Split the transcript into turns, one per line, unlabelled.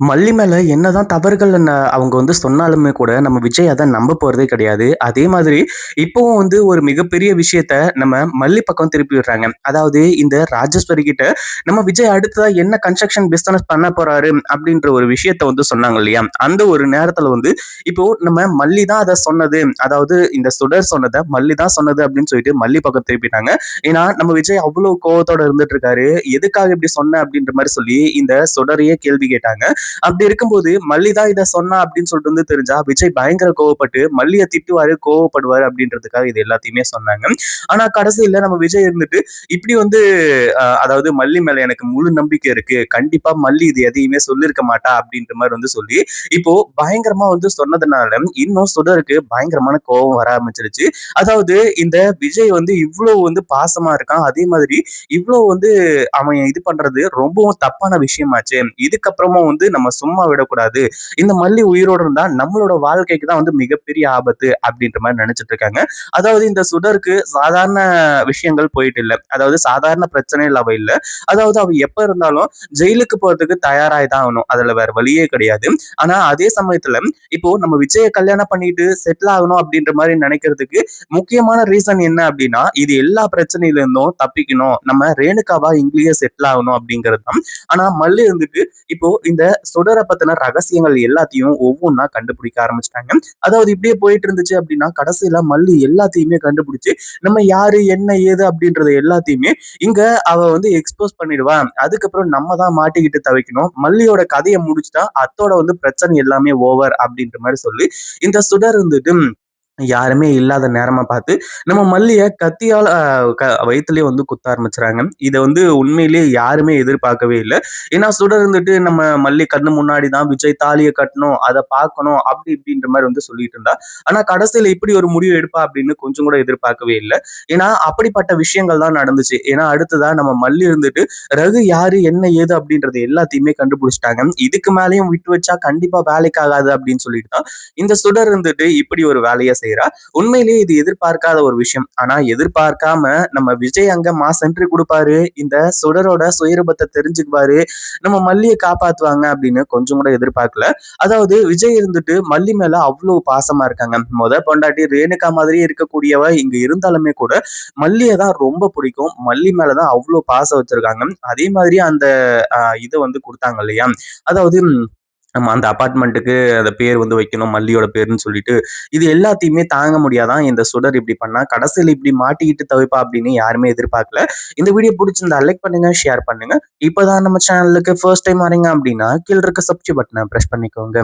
மல்லி மேல என்னதான் தவறுகள் அவங்க வந்து சொன்னாலுமே கூட, நம்ம விஜய் அதை நம்ப போறதே கிடையாது. அதே மாதிரி இப்பவும் வந்து ஒரு மிகப்பெரிய விஷயத்த நம்ம மல்லி பக்கம் திருப்பி விடுறாங்க. அதாவது இந்த ராஜேஸ்வரி கிட்ட நம்ம விஜய் அடுத்ததா என்ன கன்ஸ்ட்ரக்ஷன் பிசினஸ் பண்ண போறாரு அப்படின்ற ஒரு விஷயத்த வந்து சொன்னாங்க இல்லையா? அந்த ஒரு நேரத்துல வந்து இப்போ நம்ம மல்லி தான் அதை சொன்னது. அதாவது இந்த சுடர் சொன்னதை மல்லி தான் சொன்னது அப்படின்னு சொல்லிட்டு மல்லி பக்கம் திருப்பிட்டாங்க. ஏன்னா நம்ம விஜய் அவ்வளவு கோவத்தோட இருந்துட்டு இருக்காரு. எதுக்காக இப்படி சொன்ன அப்படின்ற மாதிரி சொல்லி இந்த சுடரையே கேள்வி கேட்டாங்க. அப்படி இருக்கும்போது மல்லி தான் இதை சொன்னா அப்படின்னு சொல்லிட்டு வந்து தெரிஞ்சா விஜய் பயங்கர கோவப்பட்டு மல்லியை திட்டுவாரு கோவப்படுவாரு அப்படின்றதுக்காக இது எல்லாத்தையுமே சொன்னாங்க. ஆனா கடைசியில நம்ம விஜய் இருந்துட்டு இப்படி வந்து அதாவது மல்லி மேல எனக்கு முழு நம்பிக்கை இருக்கு. கண்டிப்பா மல்லி இது எதையுமே சொல்லியிருக்க மாட்டா அப்படின்ற மாதிரி வந்து சொல்லி இப்போ பயங்கரமா வந்து சொன்னதுனால இன்னும் சுடருக்கு பயங்கரமான கோபம் வர ஆரம்பிச்சிருச்சு. அதாவது இந்த விஜய் வந்து இவ்வளவு வந்து பாசமா இருக்கான். அதே மாதிரி இவ்வளவு வந்து அவன் இது பண்றது ரொம்பவும் தப்பான விஷயமாச்சு. இதுக்கப்புறமா வந்து நம்ம சும்மா விடக்கூடாது. இந்த மல்லி உயிரோடு இருந்தா நம்மளோட வாழ்க்கைக்கு தான் வந்து மிகப்பெரிய ஆபத்து அப்படின்ற மாதிரி நினைச்சிட்டு இருக்காங்க அதாவது இந்த சுடருக்கு சாதாரண விஷயங்கள் போயிட்டு இல்லை. அதாவது சாதாரண பிரச்சனைகள் அவ இல்லை. அதாவது அவ எப்ப இருந்தாலும் ஜெயிலுக்கு போறதுக்கு தயாராய் தான் ஆகணும். அதுல வேற வழியே கிடையாது. ஆனா அதே சமயத்துல இப்போ நம்ம விஜய கல்யாணம் பண்ணிட்டு செட்டில் ஆகணும் அப்படின்ற மாதிரி நினைக்கிறதுக்கு முக்கியமான ரீசன் என்ன அப்படின்னா இது எல்லா பிரச்சனையில இருந்தும் தப்பிக்கணும். நம்ம ரேணுகாவா இங்கேயே செட்டில் ஆகணும் அப்படிங்கிறது தான் ஆனா மல்லி இருந்துட்டு இப்போ இந்த சுடரை பத்தின ரகசியங்கள் எல்லாத்தையும் ஒவ்வொன்றா கண்டுபிடிக்க ஆரம்பிச்சிட்டாங்க. அதாவது இப்படியே போயிட்டு இருந்துச்சு அப்படின்னா கடைசியில மல்லி எல்லாத்தையுமே கண்டுபிடிச்சு நம்ம யாரு என்ன ஏது அப்படின்றத எல்லாத்தையுமே இங்க அவ வந்து எக்ஸ்போஸ் பண்ணிடுவா. அதுக்கப்புறம் நம்ம தான் மாட்டிக்கிட்டு தவிக்கணும். மல்லியோட கதையை முடிச்சுட்டா அத்தோட வந்து பிரச்சனை எல்லாமே ஓவர் அப்படின்ற மாதிரி சொல்லி இந்த சுடர் வந்துட்டு யாருமே இல்லாத நேரமா பார்த்து நம்ம மல்லிய கத்தியால வயிற்றுலயே க வயித்துலயே வந்து குத்த ஆரம்பிச்சுறாங்க. இதை வந்து உண்மையிலேயே யாருமே எதிர்பார்க்கவே இல்லை. ஏன்னா சுடர் இருந்துட்டு நம்ம மல்லி கண்ணு முன்னாடி தான் விஜய் தாலியை கட்டணும் அதை பார்க்கணும் அப்படி இப்படின்ற மாதிரி வந்து சொல்லிட்டு இருந்தா. ஆனா கடைசியில இப்படி ஒரு முடிவு எடுப்பா அப்படின்னு கொஞ்சம் கூட எதிர்பார்க்கவே இல்லை. ஏன்னா அப்படிப்பட்ட விஷயங்கள் தான் நடந்துச்சு. ஏன்னா அடுத்ததா நம்ம மல்லி இருந்துட்டு ரகு யாரு என்ன ஏது அப்படின்றது எல்லாத்தையுமே கண்டுபிடிச்சிட்டாங்க. இதுக்கு மேலேயும் விட்டு வச்சா கண்டிப்பா வேலைக்கு ஆகாது அப்படின்னு சொல்லிட்டு தான் இந்த சுடர் இருந்துட்டு இப்படி ஒரு வேலையை செய்யறா உண்மையிலேயே இது எதிர்பார்க்காத ஒரு விஷயம். ஆனா எதிர்பார்க்காம நம்ம விஜய் அங்க மாஸ் என்ட்ரி கொடுப்பாரு. இந்த சுடரோட சுயரூபத்தை தெரிஞ்சுக்குவாரு. நம்ம மல்லியை காப்பாத்துவாங்க அப்படின்னு கொஞ்சம் கூட எதிர்பார்க்கல. அதாவது விஜய் இருந்துட்டு மல்லி மேல அவ்வளவு பாசமா இருக்காங்க. முத பொண்டாட்டி ரேணுகா மாதிரி இருக்கக்கூடியவ இங்க இருந்தாலுமே கூட மல்லியை தான் ரொம்ப பிடிக்கும். மல்லி மேலதான் அவ்வளவு பாசம் வச்சிருக்காங்க. அதே மாதிரி அந்த இதை வந்து கொடுத்தாங்க இல்லையா? அதாவது நம்ம அந்த அபார்ட்மெண்ட்டுக்கு அந்த பேர் வந்து வைக்கணும் மல்லியோட பேருன்னு சொல்லிட்டு இது எல்லாத்தையுமே தாங்க முடியாதான் இந்த சுடர் இப்படி பண்ணா கடைசியில் இப்படி மாட்டிக்கிட்டு தவிப்பா அப்படின்னு யாருமே எதிர்பார்க்கல. இந்த வீடியோ பிடிச்சிருந்தா லைக் பண்ணுங்க ஷேர் பண்ணுங்க. இப்போதான் நம்ம சேனலுக்கு ஃபர்ஸ்ட் டைம் வரீங்க அப்படின்னா கீழே இருக்க சப்ஸ்கிரைப் பட்டனை ப்ரெஸ் பண்ணிக்கோங்க.